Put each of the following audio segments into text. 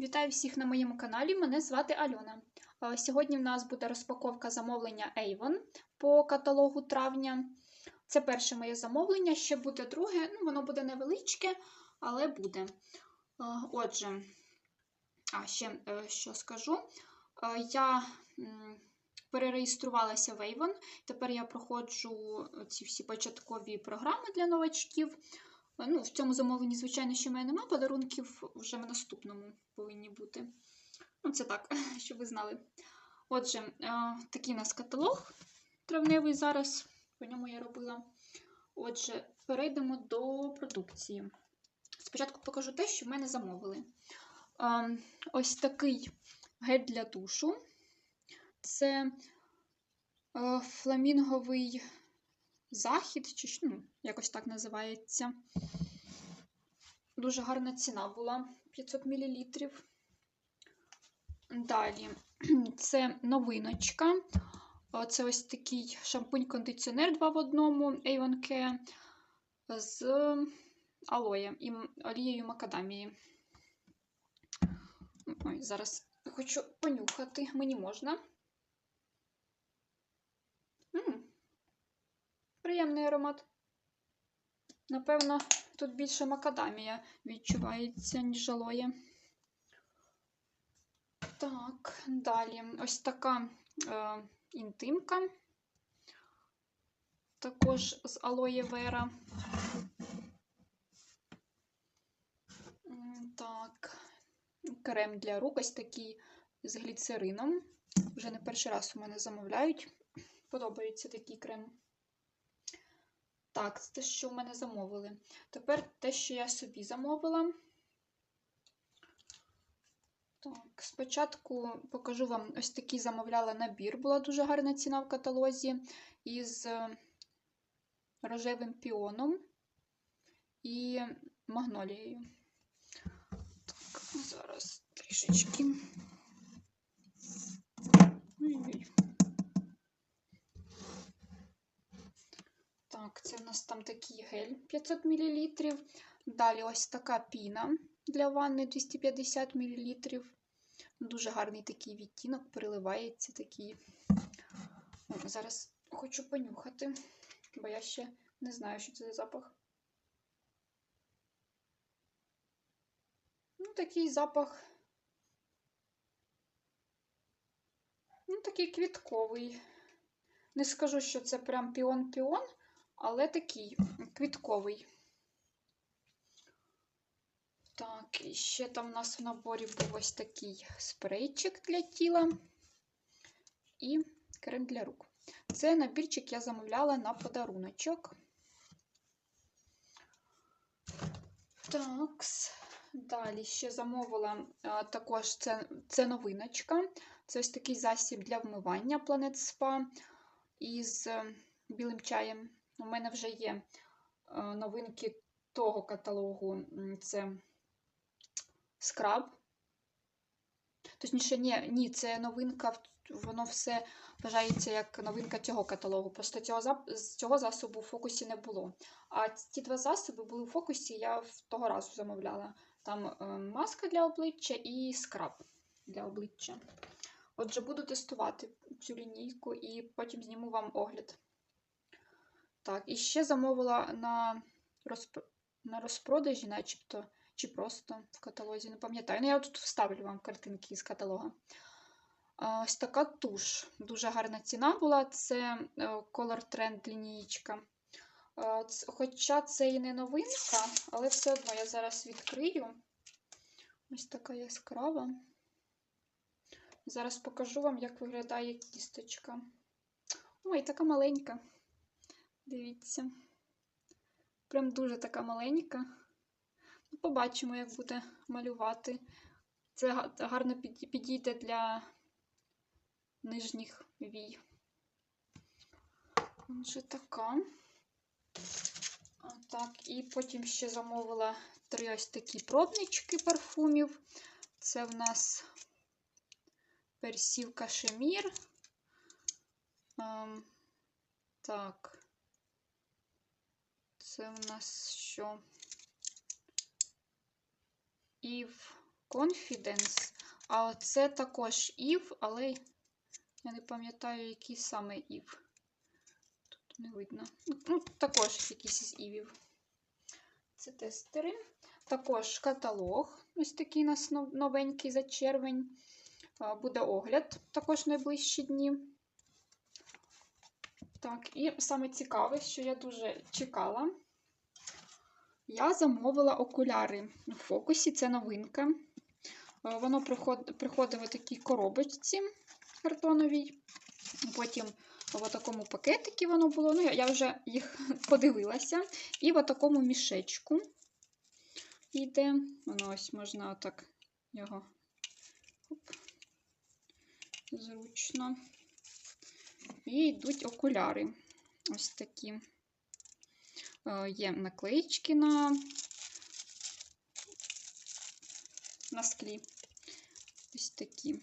Вітаю всіх на моєму каналі. Мене звати Альона. Е, Сьогодні в нас буде розпаковка замовлення Avon по каталогу травня. Це перше моє замовлення, ще буде друге. Ну, воно буде невеличке, але буде. Е, Отже, а ще е, що скажу. Я перереєструвалася в Avon. Тепер я проходжу ці всі початкові програми для новачків. Ну, в цьому замовленні, звичайно, ще в мене немає подарунків, вже в наступному повинні бути. Ну, це так, щоб ви знали. Отже, е, такий у нас каталог травневий зараз, по ньому я робила. Отже, перейдемо до продукції. Спочатку покажу те, що в мене замовили. Е, Ось такий гель для душу. Це е, фламінговий захід, чи ну, якось так називається. Дуже гарна ціна була 500 мл. Далі, це новиночка. Це ось такий шампунь-кондиціонер 2 в одному Avon Care з алоє і олією макадамії. Ой, зараз хочу понюхати, мені можна. Приємний аромат. Напевно, тут більше макадамія відчувається, ніж алоє. Так, далі ось така е, інтимка. Також з алоє вера. Так, крем для рук ось такий з гліцерином. Вже не перший раз у мене замовляють. Подобається такий крем. Так, те, що в мене замовили. Тепер те, що я собі замовила. Так, спочатку покажу вам ось такий замовляла набір. Була дуже гарна ціна в каталозі із е, рожевим піоном і магнолією. Так, зараз трішечки. Ой-ой. Так, це в нас там такий гель 500 мл. Далі ось така піна для ванни 250 мл. Дуже гарний такий відтінок, переливається такий. О, Зараз хочу понюхати, бо я ще не знаю, що це за запах. Ну, такий запах. Ну, такий квітковий. Не скажу, що це прям піон-піон, але такий квітковий. Так, і ще там у нас в наборі був ось такий спрейчик для тіла і крем для рук. Це набірчик я замовляла на подаруночок. Так, далі ще замовила а, також це, це новиночка. Це ось такий засіб для вмивання Planet Spa із е, білим чаєм. У мене вже є е, новинки того каталогу. Це скраб. Точніше, ні, ні, це новинка, воно все вважається як новинка цього каталогу. Просто цього, цього засобу в фокусі не було. А ці два засоби були в фокусі, я того разу замовляла. Там е, маска для обличчя і скраб для обличчя. Отже, буду тестувати цю лінійку і потім зніму вам огляд. Так, і ще замовила на, розп... на розпродажі, начебто, чи просто в каталозі, не пам'ятаю. Ну, я тут вставлю вам картинки з каталога. Ось така туш. Дуже гарна ціна була. Це е, Color Trend лінійка. Хоча це і не новинка, але все одно я зараз відкрию. Ось така яскрава. Зараз покажу вам, як виглядає кісточка. Ой, така маленька. Дивіться. Прям дуже така маленька. Ну, Побачимо, як буде малювати. Це гарно підійде для нижніх вій. Отже, така. Так, і потім ще замовила три ось такі пробнички парфумів. Це в нас персів кашемір. Ем, так. Це в нас що? Ів Confidence. А це також Ів, але я не пам'ятаю, який саме Ів. Тут не видно. Ну, також якийсь із Івів. Це тестери. Також каталог. Ось такий у нас новенький за червень. Буде огляд також найближчі дні. Так, і саме цікаве, що я дуже чекала. Я замовила окуляри у фокусі, це новинка. Е, Воно приход- приходить в такій коробочці картоновій. Потім в такому пакетикі воно було. Ну, я вже їх подивилася. І в такому мішечку йде. Воно ось можна отак його оп, зручно. І йдуть окуляри. Ось такі. Е, Є наклеїчки на, на склі. Ось такі.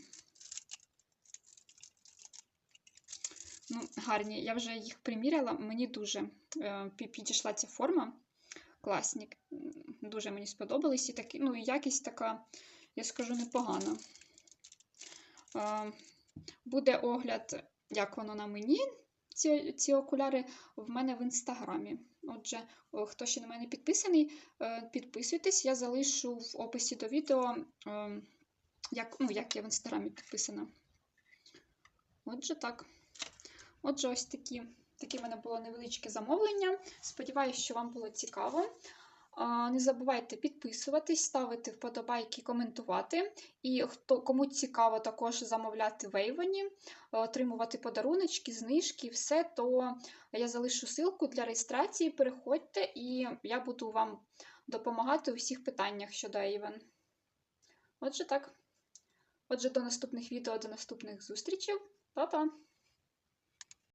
Ну, гарні. Я вже їх приміряла, мені дуже е, підійшла ця форма. Класні. Дуже мені сподобались. І такі, ну, якість така, я скажу, непогана. Е, буде огляд, як воно на мені. Ці, ці окуляри в мене в інстаграмі. Отже, хто ще на мене підписаний, е, підписуйтесь, я залишу в описі до відео, е, як, ну, як я в інстаграмі підписана. Отже, так. Отже, ось такі, такі в мене було невеличке замовлення. Сподіваюсь, що вам було цікаво. Не забувайте підписуватись, ставити вподобайки, коментувати. І хто кому цікаво також замовляти в Ейвоні, отримувати подаруночки, знижки, все, то я залишу ссылку для реєстрації. Переходьте, і я буду вам допомагати у всіх питаннях щодо Avon. Отже, так. Отже, до наступних відео, до наступних зустрічей. Па-па!